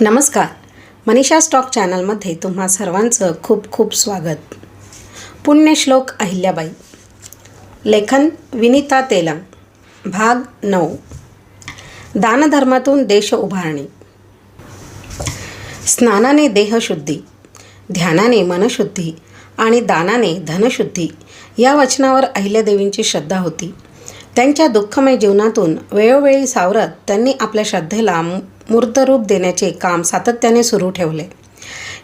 नमस्कार. मनीषा स्टॉक चॅनलमध्ये तुम्हा सर्वांचं खूप खूप स्वागत. पुण्यश्लोक अहिल्याबाई. लेखन विनिता तेलम. भाग नऊ. दानधर्मातून देश उभारणी. स्नानाने देहशुद्धी ध्यानाने मनशुद्धी आणि दानाने धनशुद्धी या वचनावर अहिल्यादेवींची श्रद्धा होती. त्यांच्या दुःखमय जीवनातून वेळोवेळी सावरत त्यांनी आपल्या श्रद्धेला मूर्तरूप देण्याचे काम सातत्याने सुरू ठेवले.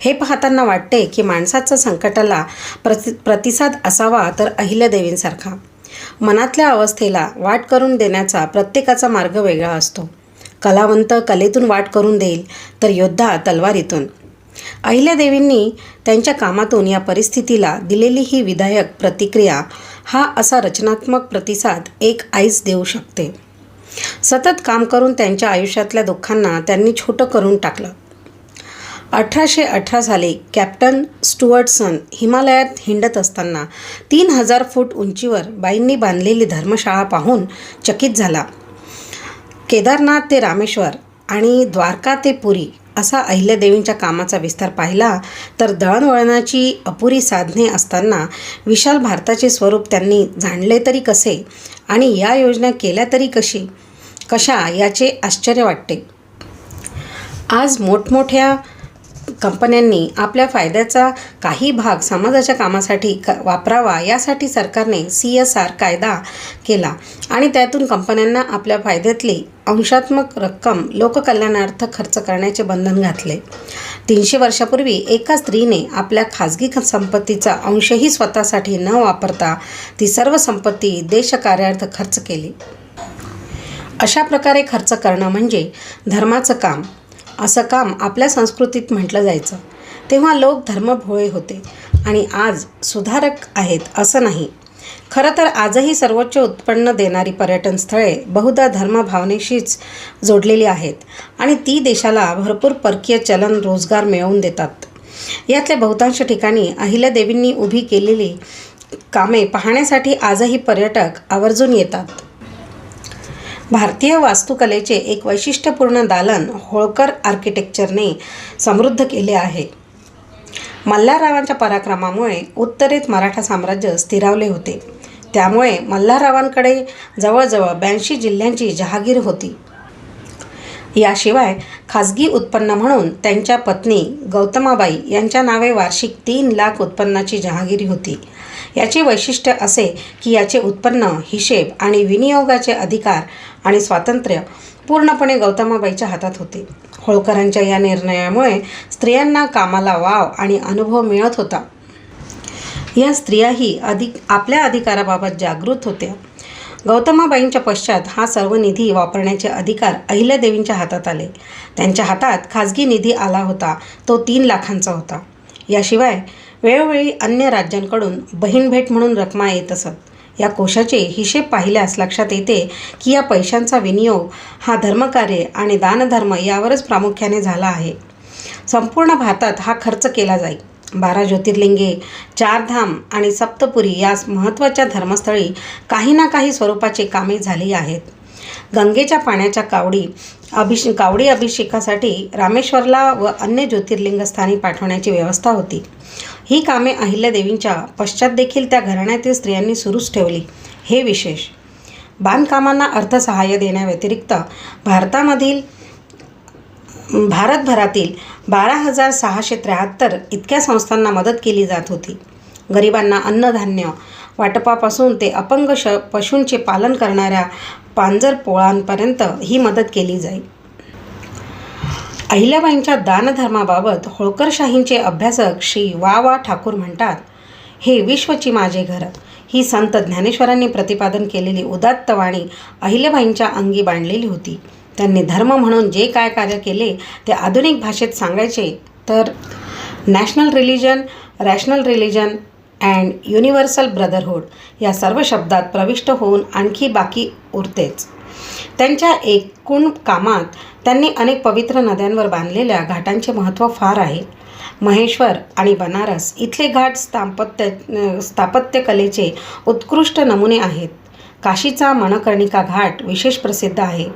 हे पाहताना वाटते की माणसाचा संकटाला प्रति प्रतिसाद असावा तर अहिल्यादेवींसारखा. मनातल्या अवस्थेला वाट करून देण्याचा प्रत्येकाचा मार्ग वेगळा असतो. कलावंत कलेतून वाट करून देईल तर योद्धा तलवारीतून. अहिल्यादेवींनी त्यांच्या कामातून या परिस्थितीला दिलेली ही विधायक प्रतिक्रिया हा असा रचनात्मक प्रतिसाद एक आईच देऊ शकते. सतत काम करून त्यांच्या आयुष्यातल्या दुःखांना त्यांनी छोटं करून टाकलं. अठराशे अठरा साली कॅप्टन स्टुअर्टसन हिमालयात हिंडत असताना तीन हजार फूट उंचीवर बाईंनी बांधलेली धर्मशाळा पाहून चकित झाला. केदारनाथ ते रामेश्वर आणि द्वारका ते पुरी असा अहिल्यादेवींच्या कामाचा विस्तार पाहिला तर दळणवळणाची अपुरी साधने असताना विशाल भारताचे स्वरूप त्यांनी जाणले तरी कसे? आणि या योजना केल्या तरी कशी? कशा? याचे आश्चर्य वाटते. आज मोठमोठ्या कंपन्यांनी आपल्या फायद्याचा काही भाग समाजाच्या कामासाठी क वापरावा यासाठी सरकारने सी एस आर कायदा केला. आणि त्यातून कंपन्यांना आपल्या फायद्यातली अंशात्मक रक्कम लोककल्याणार्थ खर्च करण्याचे बंधन घातले. तीनशे वर्षापूर्वी एका स्त्रीने आपल्या खाजगी संपत्तीचा अंशही स्वतःसाठी न वापरता ती सर्व संपत्ती देशकार्यार्थ खर्च केली. अशा प्रकारे खर्च करणं म्हणजे धर्माचं काम. असं काम आपल्या संस्कृतीत म्हटलं जायचं. तेव्हा लोक धर्मभोळे होते आणि आज सुधारक आहेत असं नाही. खरं तर आजही सर्वोच्च उत्पन्न देणारी पर्यटन स्थळे बहुधा धर्मभावनेशीच जोडलेली आहेत आणि ती देशाला भरपूर परकीय चलन रोजगार मिळवून देतात. यातल्या बहुतांश ठिकाणी अहिल्यादेवींनी उभी केलेली कामे पाहण्यासाठी आजही पर्यटक आवर्जून येतात. भारतीय वास्तुकलेचे एक वैशिष्ट्यपूर्ण दालन होळकर आर्किटेक्चरने समृद्ध केले आहे. मल्हाररावांच्या पराक्रमामुळे उत्तरेत मराठा साम्राज्य स्थिरावले होते. त्यामुळे मल्हाररावांकडे जवळजवळ ब्याऐंशी जिल्ह्यांची जहागीर होती. याशिवाय खाजगी उत्पन्न म्हणून त्यांच्या पत्नी गौतमाबाई यांच्या नावे वार्षिक तीन लाख उत्पन्नाची जहागिरी होती. याचे वैशिष्ट्य असे की याचे उत्पन्न हिशेब आणि विनियोगाचे अधिकार आणि स्वातंत्र्य पूर्णपणे गौतमाबाईच्या हातात होते. होळकरांच्या या निर्णयामुळे स्त्रियांना कामाला वाव आणि अनुभव मिळत होता. या स्त्रियाही अधिक आपल्या अधिकाराबाबत जागृत होत्या. गौतमाबाईंच्या पश्चात हा सर्व निधी वापरण्याचे अधिकार अहिल्यादेवींच्या हातात आले. त्यांच्या हातात खाजगी निधी आला होता. तो तीन लाखांचा होता. याशिवाय वेळोवेळी अन्य राज्यांकडून बहीण भेट म्हणून रकमा येत असत. या कोशाचे हिशेब पाहिल्यास लक्षात येते की या पैशांचा विनियोग हा धर्मकार्य आणि दानधर्म यावरच प्रामुख्याने झाला आहे. संपूर्ण भारतात हा खर्च केला जाईल. बारा ज्योतिर्लिंगे चारधाम आणि सप्तपुरी या महत्त्वाच्या धर्मस्थळी काही ना काही स्वरूपाचे कामे झाली आहेत. गंगेच्या पाण्याच्या कावडी अभिषे कावडी अभिषेकासाठी रामेश्वरला व अन्य ज्योतिर्लिंगस्थानी पाठवण्याची व्यवस्था होती. ही कामे अहिल्यादेवींच्या पश्चात देखील त्या घराण्यातील स्त्रियांनी सुरूच ठेवली. हे विशेष. बांधकामांना अर्थसहाय्य देण्याव्यतिरिक्त भारतामधील भारतभरातील बारा हजार सहाशे त्र्याहत्तर इतक्या संस्थांना मदत केली जात होती. गरिबांना अन्नधान्य वाटपापासून ते अपंग श पशूंचे पालन करणाऱ्या पांजर पोळांपर्यंत ही मदत केली जाईल अहिल्याबाईंच्या दानधर्माबाबत होळकरशाहींचे अभ्यासक श्री वा वा ठाकूर म्हणतात हे विश्वची माझे घर. ही संत ज्ञानेश्वरांनी प्रतिपादन केलेली उदात्त वाणी अहिल्याबाईंच्या अंगी बांधलेली होती. त्यांनी धर्म म्हणून जे काय कार्य केले ते आधुनिक भाषेत सांगायचे तर national religion rational religion and universal brotherhood या सर्व शब्दात प्रविष्ट होऊन आणखी बाकी उरतेच. त्यांच्या एकूण कामात त्यांनी अनेक पवित्र नद्यांवर बांधलेल्या घाटांचे महत्त्व फार आहे. महेश्वर आणि बनारस इथले घाट स्थापत्य स्थापत्यकलेचे उत्कृष्ट नमुने आहेत. काशीचा मणकर्णिका घाट विशेष प्रसिद्ध आहे.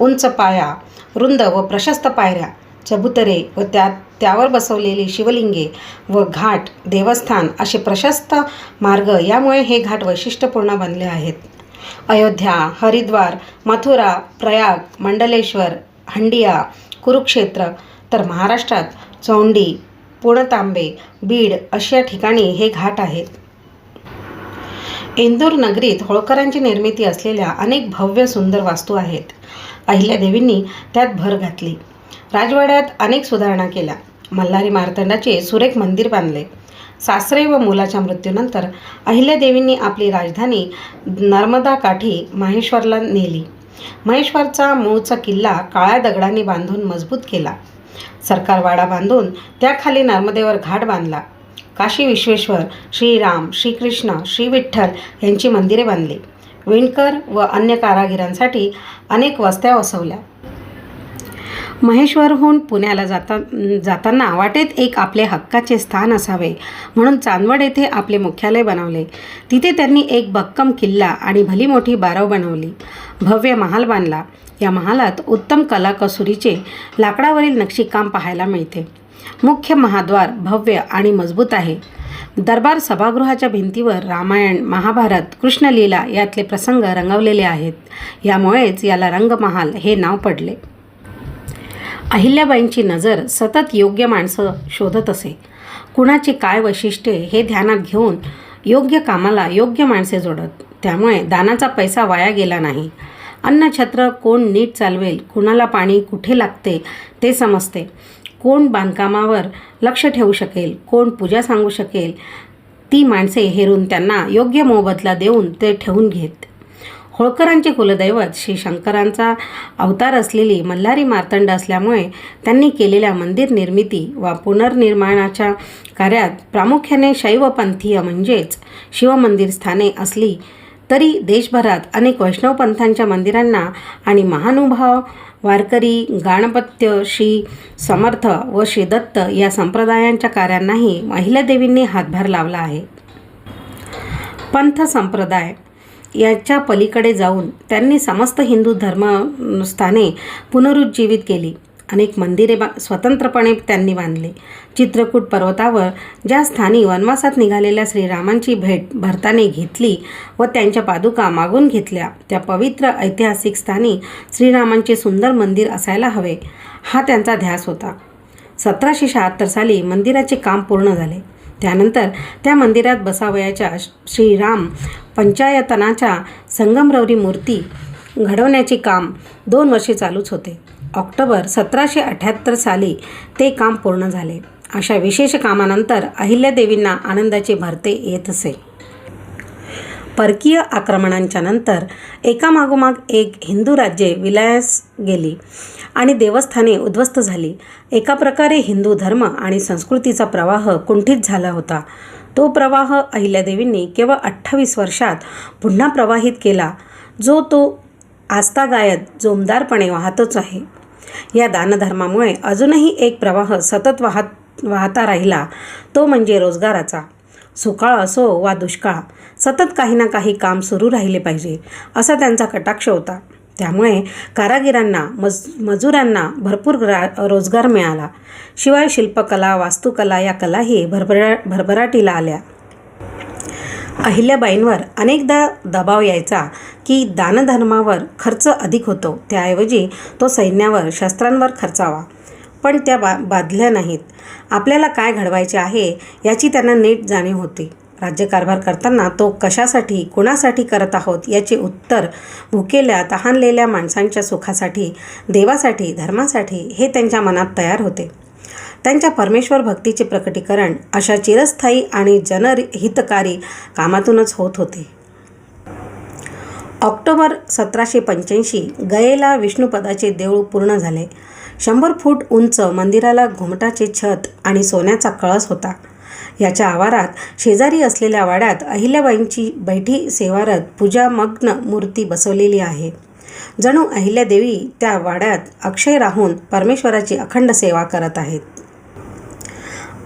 उंच पाया रुंद व प्रशस्त पायऱ्या चबुतरे व त्या त्यावर बसवलेली शिवलिंगे व घाट देवस्थान असे प्रशस्त मार्ग यामुळे हे घाट वैशिष्ट्यपूर्ण बनले आहेत. अयोध्या हरिद्वार मथुरा प्रयाग मंडलेश्वर हंडिया कुरुक्षेत्र तर महाराष्ट्रात चौंडी पुणतांबे बीड अशा ठिकाणी हे घाट आहेत. इंदूर नगरीत होळकरांची निर्मिती असलेल्या अनेक भव्य सुंदर वास्तू आहेत. अहिल्यादेवींनी त्यात भर घातली. राजवाड्यात अनेक सुधारणा केल्या. मल्हारी मार्तंडाचे सुरेख मंदिर बांधले. सासरे व मुलाच्या मृत्यूनंतर अहिल्यादेवींनी आपली राजधानी नर्मदा काठी माहेश्वरला नेली. महेश्वरचा मूळचा किल्ला काळ्या दगडांनी बांधून मजबूत केला. सरकारवाडा बांधून त्याखाली नर्मदेवर घाट बांधला. काशी विश्वेश्वर श्रीराम श्रीकृष्ण श्री विठ्ठल यांची मंदिरे बांधली. विणकर व अन्य कारागिरांसाठी अनेक वस्त्या वसवल्या. महेश्वरहून पुण्याला जाता जाताना वाटेत एक आपले हक्काचे स्थान असावे म्हणून चांदवड येथे आपले मुख्यालय बनवले. तिथे त्यांनी एक भक्कम किल्ला आणि भली मोठी बारव बनवली. भव्य महाल बांधला. या महालात उत्तम कलाकसुरीचे लाकडावरील नक्षीकाम पाहायला मिळते. मुख्य महाद्वार भव्य आणि मजबूत आहे. दरबार सभागृहाच्या भिंतीवर रामायण महाभारत कृष्णलीला यातले प्रसंग रंगवलेले आहेत. यामुळेच याला रंगमहाल हे नाव पडले. अहिल्याबाईंची नजर सतत योग्य माणसं शोधत असे. कुणाची काय वैशिष्ट्ये हे ध्यानात घेऊन योग्य कामाला योग्य माणसे जोडत. त्यामुळे दानाचा पैसा वाया गेला नाही. अन्नछत्र कोण नीट चालवेल कुणाला पाणी कुठे लागते ते समजते. कोण बांधकामावर लक्ष ठेवू शकेल कोण पूजा सांगू शकेल ती माणसे हेरून त्यांना योग्य मोबदला देऊन ते ठेवून घेत. होळकरांचे कुलदैवत श्री शंकरांचा अवतार असलेली मल्हारी मार्तंड असल्यामुळे त्यांनी केलेल्या मंदिर निर्मिती व पुनर्निर्माणाच्या कार्यात प्रामुख्याने शैवपंथीय म्हणजेच शिवमंदिर स्थाने असली तरी देशभरात अनेक वैष्णवपंथांच्या मंदिरांना आणि महानुभाव वारकरी गाणपत्य श्री समर्थ व श्री दत्त या संप्रदायांच्या कार्यांनाही महिलादेवींनी हातभार लावला आहे. पंथ संप्रदाय याच्या पलीकडे जाऊन त्यांनी समस्त हिंदू धर्मस्थाने पुनरुज्जीवित केली. अनेक मंदिरे बा स्वतंत्रपणे त्यांनी बांधले. चित्रकूट पर्वतावर ज्या स्थानी वनवासात निघालेल्या श्रीरामांची भेट भरताने घेतली व त्यांच्या पादुका मागून घेतल्या त्या पवित्र ऐतिहासिक स्थानी श्रीरामांचे सुंदर मंदिर असायला हवे. हा त्यांचा ध्यास होता. सतराशे शहात्तर साली मंदिराचे काम पूर्ण झाले. त्यानंतर त्या मंदिरात बसावयाच्या श्रीराम पंचायतनाच्या संगमरवरी मूर्ती घडवण्याचे काम दोन वर्षे चालूच होते. ऑक्टोबर सतराशे अठ्याहत्तर साली ते काम पूर्ण झाले. अशा विशेष कामानंतर अहिल्यादेवींना आनंदाचे भरते येत असे. परकीय आक्रमणांच्या नंतर एकामागोमाग एक हिंदू राज्ये विलयास गेली आणि देवस्थाने उद्ध्वस्त झाली. एका प्रकारे हिंदू धर्म आणि संस्कृतीचा प्रवाह कुंठित झाला होता. तो प्रवाह अहिल्यादेवींनी केवळ अठ्ठावीस वर्षात पुन्हा प्रवाहित केला जो तो आस्थागायत जोमदारपणे वाहतच आहे. या दानधर्मामुळे अजूनही एक प्रवाह सतत वाहत वाहता राहिला तो म्हणजे रोजगाराचा. सुकाळ असो वा दुष्काळ सतत काही ना काही काम सुरू राहिले पाहिजे असा त्यांचा कटाक्ष होता. त्यामुळे कारागिरांना मज मजुरांना भरपूर रा रोजगार मिळाला. शिवाय शिल्पकला वास्तुकला या कलाही भरभरा भरभराटीला आल्या. अहिल्याबाईंवर अनेकदा दबाव यायचा की दानधर्मावर खर्च अधिक होतो. त्याऐवजी तो सैन्यावर शस्त्रांवर खर्चावा. पण त्या बा बाधल्या नाहीत. आपल्याला काय घडवायचे आहे याची त्यांना नीट जाणीव होती. राज्यकारभार करताना तो कशासाठी कुणासाठी करत आहोत याचे उत्तर भुकेल्या तहानलेल्या माणसांच्या सुखासाठी देवासाठी धर्मासाठी हे त्यांच्या मनात तयार होते. त्यांच्या परमेश्वर भक्तीचे प्रकटीकरण अशा चिरस्थायी आणि जनहितकारी कामातूनच होत होते. ऑक्टोबर सतराशे पंच्याऐंशी गयेला विष्णुपदाचे देऊळ पूर्ण झाले. शंभर फूट उंच मंदिराला घुमटाचे छत आणि सोन्याचा कळस होता. याच्या आवारात शेजारी असलेल्या वाड्यात अहिल्याबाईंची बैठी सेवारत पूजामग्न मूर्ती बसवलेली आहे. जणू अहिल्यादेवी त्या वाड्यात अक्षय राहून परमेश्वराची अखंड सेवा करत आहेत.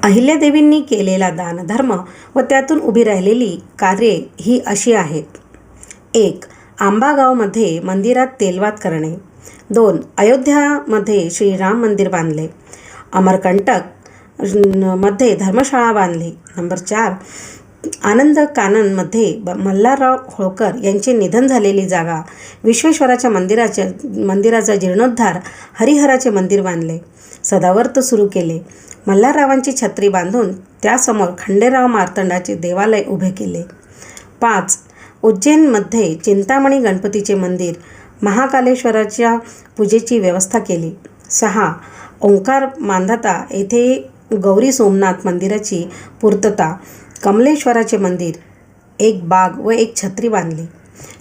अहिल्यादेवींनी केलेला दानधर्म व त्यातून उभी राहिलेली कार्ये ही अशी आहेत. एक आंबागावमध्ये मंदिरात तेलवात करणे. दोन अयोध्यामध्ये श्रीराम मंदिर बांधले. अमरकंटकमध्ये धर्मशाळा बांधली. नंबर चार आनंद काननमध्ये ब मल्हारराव होळकर यांचे निधन झालेली जागा विश्वेश्वराच्या मंदिराच्या मंदिराचा जीर्णोद्धार हरिहराचे मंदिर बांधले. सदावर्त सुरू केले. मल्हाररावांची छत्री बांधून त्यासमोर खंडेराव मार्तंडाचे देवालय उभे केले. पाच उज्जैनमध्ये चिंतामणी गणपतीचे मंदिर महाकालेश्वराच्या पूजेची व्यवस्था केली. सहा. ओंकार मांधाता येथे गौरी सोमनाथ मंदिराची पूर्तता कमलेश्वराचे मंदिर एक बाग व एक छत्री बांधली.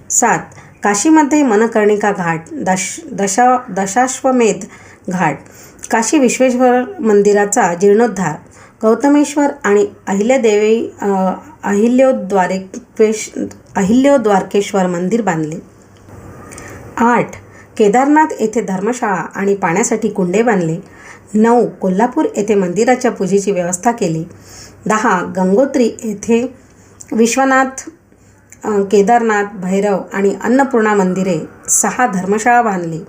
सात. काशीमध्ये मनकर्णिका घाट दश दशा दशाश्वमेध घाट काशी विश्वेश्वर मंदिराचा जीर्णोद्धार गौतमेश्वर आणि अहिल्यादेवी अ, अहिल्योद्वारकेश्वर मंदिर बांधले. आठ केदारनाथ येथे धर्मशाळा आणि पाण्यासाठी कुंडे बांधले. नऊ कोल्हापूर येथे मंदिराच्या पूजेची व्यवस्था केली. दहा गंगोत्री येथे विश्वनाथ केदारनाथ भैरव आणि अन्नपूर्णा मंदिरे सहा धर्मशाळा बांधली.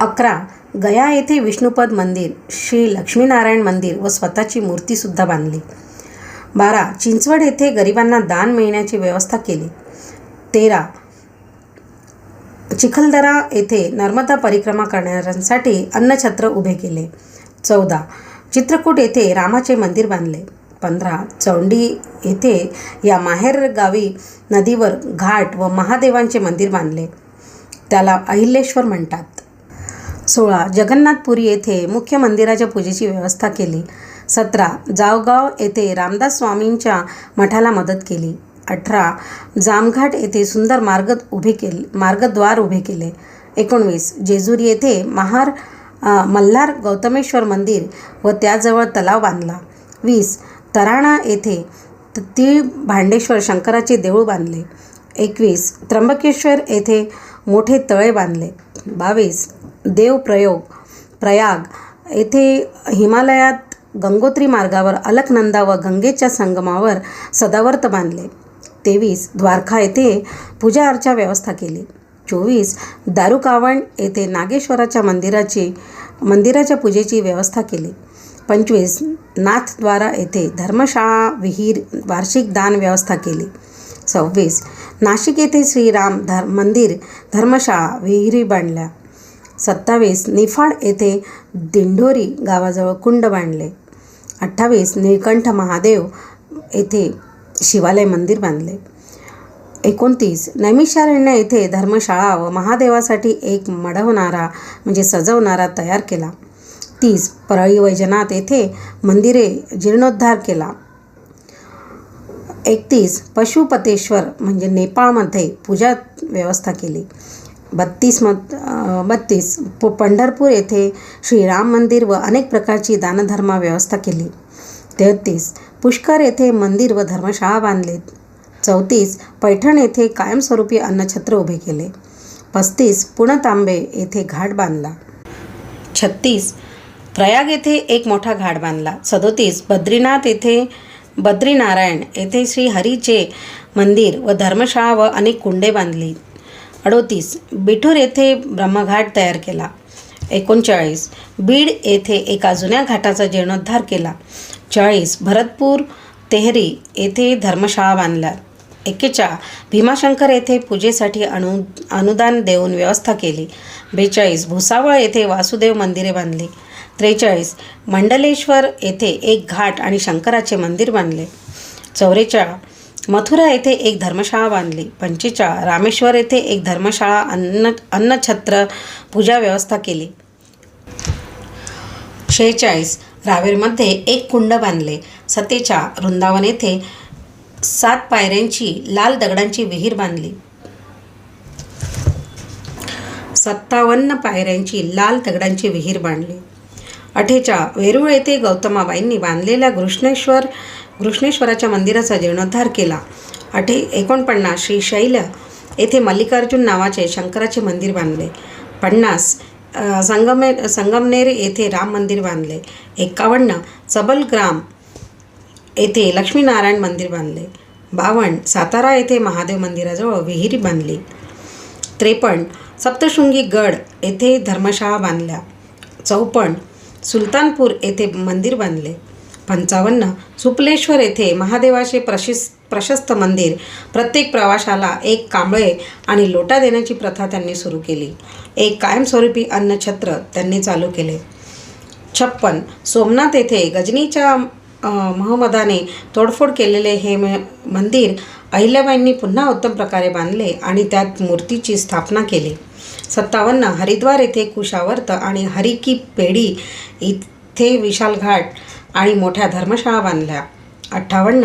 अकरा गया येथे विष्णुपद मंदिर श्री लक्ष्मीनारायण मंदिर व स्वतःची मूर्तीसुद्धा बांधली. बारा चिंचवड येथे गरिबांना दान मिळण्याची व्यवस्था केली. तेरा चिखलदरा येथे नर्मदा परिक्रमा करणाऱ्यांसाठी अन्नछत्र उभे केले. चौदा. चित्रकूट येथे रामाचे मंदिर बांधले. पंधरा. चौंडी येथे या माहेर गावी नदीवर घाट व महादेवांचे मंदिर बांधले. त्याला अहिल्येश्वर म्हणतात. सोळा. जगन्नाथपुरी येथे मुख्य मंदिराच्या पूजेची व्यवस्था केली. सतरा. जावगाव येथे रामदास स्वामींच्या मठाला मदत केली. अठरा. जामघाट येथे सुंदर मार्ग उभे केले मार्गद्वार उभे केले. एकोणवीस. जेजुरी येथे महार मल्हार गौतमेश्वर मंदिर व त्याजवळ तलाव बांधला. वीस. तराणा येथे त- तीळ भांडेश्वर शंकराचे देऊळ बांधले. एकवीस. त्र्यंबकेश्वर येथे मोठे तळे बांधले. बावीस. देवप्रयोग प्रयाग येथे हिमालयात गंगोत्री मार्गावर अलकनंदा व गंगेच्या संगमावर सदावर्त बांधले. तेवीस द्वारका येथे पूजा अर्चा व्यवस्था केली. चोवीस दारुकावण येथे नागेश्वराच्या मंदिराची मंदिराच्या पूजेची व्यवस्था केली. पंचवीस नाथद्वारा येथे धर्मशाळा विहीर वार्षिक दान व्यवस्था केली. सव्वीस नाशिक येथे श्रीराम धर मंदिर धर्मशाळा विहिरी बांधल्या. सत्तावीस निफाड येथे दिंडोरी गावाजवळ कुंड बांधले. अठ्ठावीस निळकंठ महादेव येथे शिवालय मंदिर बांधले. एकोणतीस. नैमिषारण्य येथे धर्मशाळा व महादेवासाठी एक मढवणारा म्हणजे सजवणारा तयार केला. तीस. परळी वैजनाथ येथे मंदिरे जीर्णोद्धार केला. एकतीस. पशुपतेश्वर म्हणजे नेपाळमध्ये पूजा व्यवस्था केली. बत्तीस मत बत्तीस. पंढरपूर येथे श्रीराम मंदिर व अनेक प्रकारची दानधर्मा व्यवस्था केली. तेहतीस. पुष्कर येथे मंदिर व धर्मशाळा बांधलीत चौतीस पैठण येथे कायमस्वरूपी अन्नछत्र उभे केले. पस्तीस पुणतांबे येथे घाट बांधला. छत्तीस प्रयाग येथे एक मोठा घाट बांधला. सदोतीस बद्रीनाथ येथे बद्रीनारायण येथे श्री हरीचे मंदिर व धर्मशाळा व अनेक कुंडे बांधली. अडोतीस बिठूर येथे ब्रह्मघाट तयार केला. एकोणचाळीस बीड येथे एका जुन्या घाटाचा जीर्णोद्धार केला. चाळीस भरतपूर तेहरी येथे धर्मशाळा बांधल्या एकेच्या भीमाशंकर येथे पूजेसाठी अनु अनुदान देऊन व्यवस्था केली. बेचाळीस भुसावळ येथे वासुदेव मंदिरे बांधली. त्रेचाळीस मंडलेश्वर येथे एक घाट आणि शंकराचे मंदिर बांधले. चौवेचाळ मथुरा येथे एक धर्मशाळा बांधली. पंचेचाळ रामेश्वर येथे एक धर्मशाळा अन्न अन्नछत्र पूजा व्यवस्था केली. शेहेचाळीस रावेरमध्ये एक कुंड बांधले. सतेच्या वृंदावन येथे सात पायऱ्यांची लाल दगडांची विहीर बांधली. सत्तावन्न पायऱ्यांची लाल दगडांची विहीर बांधली. अठेच्या वेरूळ येथे गौतमाबाईंनी बांधलेल्या घृष्णेश्वर घृष्णेश्वराच्या मंदिराचा जीर्णोद्धार केला. अठे एकोणपन्नास श्री शैल येथे मल्लिकार्जुन नावाचे शंकराचे मंदिर बांधले. पन्नास संगमे संगमनेर येथे राम मंदिर बांधले. एकावन्न सबलग्राम येथे लक्ष्मीनारायण मंदिर बांधले. बावन्न सातारा येथे महादेव मंदिराजवळ विहीर बांधली. त्रेपन्न सप्तशृंगी गड येथे धर्मशाळा बांधल्या. चौपन्न सुलतानपूर येथे मंदिर बांधले. पंचावन्न. सुपलेश्वर येथे महादेवाचे प्रशिस प्रशस्त मंदिर प्रत्येक प्रवाशाला एक कांबळे आणि लोटा देण्याची प्रथा त्यांनी सुरू केली. एक कायमस्वरूपी अन्नछत्र त्यांनी चालू केले. छप्पन. सोमनाथ येथे गजनीच्या महमदाने तोडफोड केलेले हे मंदिर अहिल्याबाईंनी पुन्हा उत्तम प्रकारे बांधले आणि त्यात मूर्तीची स्थापना केली. सत्तावन्न. हरिद्वार येथे कुशावर्त आणि हरी की पेढी इथे विशाल घाट आणि मोठ्या धर्मशाळा बांधल्या. अठ्ठावन्न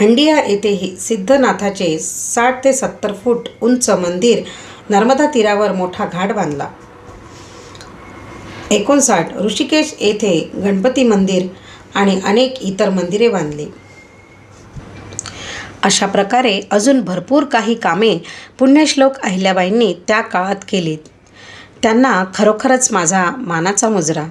हंडिया येथेही सिद्धनाथाचे साठ ते सत्तर फूट उंच मंदिर नर्मदा तीरावर मोठा घाट बांधला. एकोणसाठ ऋषिकेश येथे गणपती मंदिर आणि अनेक इतर मंदिरे बांधली. अशा प्रकारे अजून भरपूर काही कामे पुण्यश्लोक अहिल्याबाईंनी त्या काळात केलीत. त्यांना खरोखरच माझा मानाचा मुजरा.